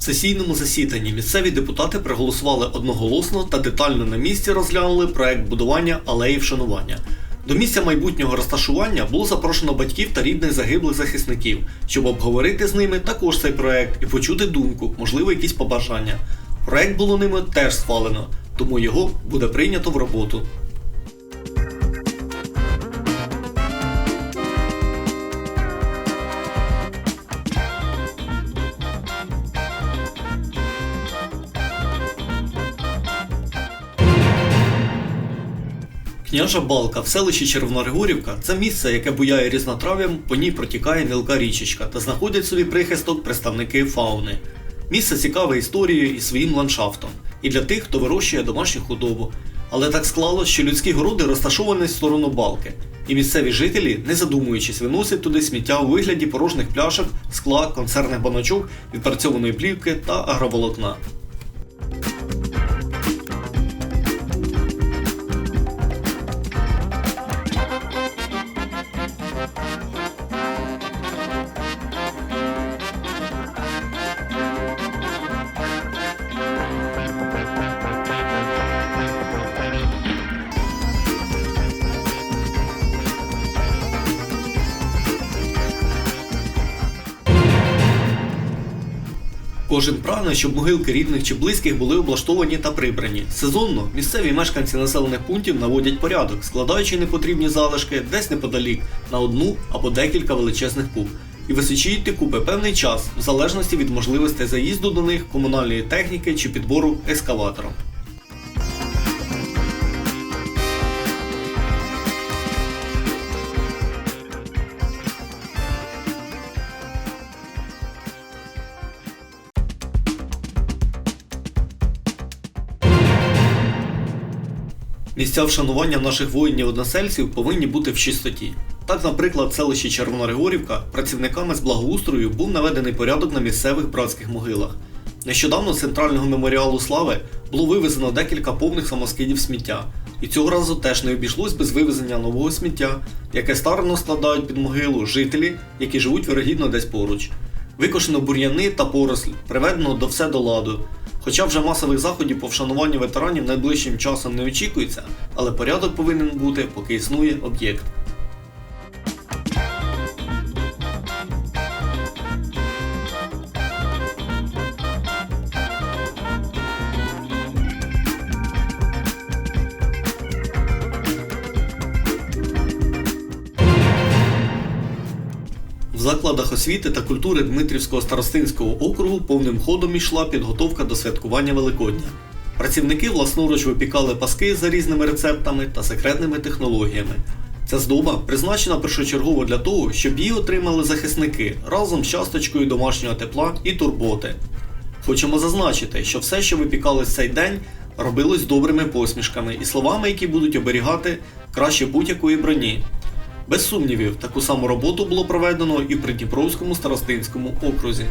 сесійному засіданні місцеві депутати проголосували одноголосно та детально на місці розглянули проект будування алеї вшанування. До місця майбутнього розташування було запрошено батьків та рідних загиблих захисників, щоб обговорити з ними також цей проект і почути думку, можливо, якісь побажання. Проект було ними теж схвалено, тому його буде прийнято в роботу. Княжа Балка в селищі Червоногригорівка це місце, яке буяє різнотрав'ям, по ній протікає мілка річечка та знаходять собі прихисток представники фауни. Місце цікаве історією і своїм ландшафтом, і для тих, хто вирощує домашню худобу. Але так склалось, що людські городи розташовані в сторону балки, і місцеві жителі, не задумуючись, виносять туди сміття у вигляді порожніх пляшок, скла, консервних баночок, відпрацьованої плівки та агроволокна. Кожен прагне, щоб могилки рідних чи близьких були облаштовані та прибрані. Сезонно місцеві мешканці населених пунктів наводять порядок, складаючи непотрібні залишки десь неподалік на одну або декілька величезних куб. І височують ті купи певний час, в залежності від можливостей заїзду до них, комунальної техніки чи підбору ескаватором. Місця вшанування наших воїнів-односельців повинні бути в чистоті. Так, наприклад, в селищі Червоногригорівка працівниками з благоустрою був наведений порядок на місцевих братських могилах. Нещодавно з центрального меморіалу слави було вивезено декілька повних самоскидів сміття, і цього разу теж не обійшлось без вивезення нового сміття, яке старано складають під могилу жителі, які живуть вирогідно десь поруч. Викошено бур'яни та поросль, приведено до все до ладу. Хоча вже масових заходів по вшануванню ветеранів найближчим часом не очікується, але порядок повинен бути, поки існує об'єкт. В закладах освіти та культури Дмитрівського старостинського округу повним ходом йшла підготовка до святкування Великодня. Працівники власноруч випікали паски за різними рецептами та секретними технологіями. Ця здоба призначена першочергово для того, щоб її отримали захисники разом з часточкою домашнього тепла і турботи. Хочемо зазначити, що все, що випікали в цей день, робилось добрими посмішками і словами, які будуть оберігати краще будь-якої броні. Без сумнівів, таку саму роботу було проведено і при Дніпровському старостинському окрузі.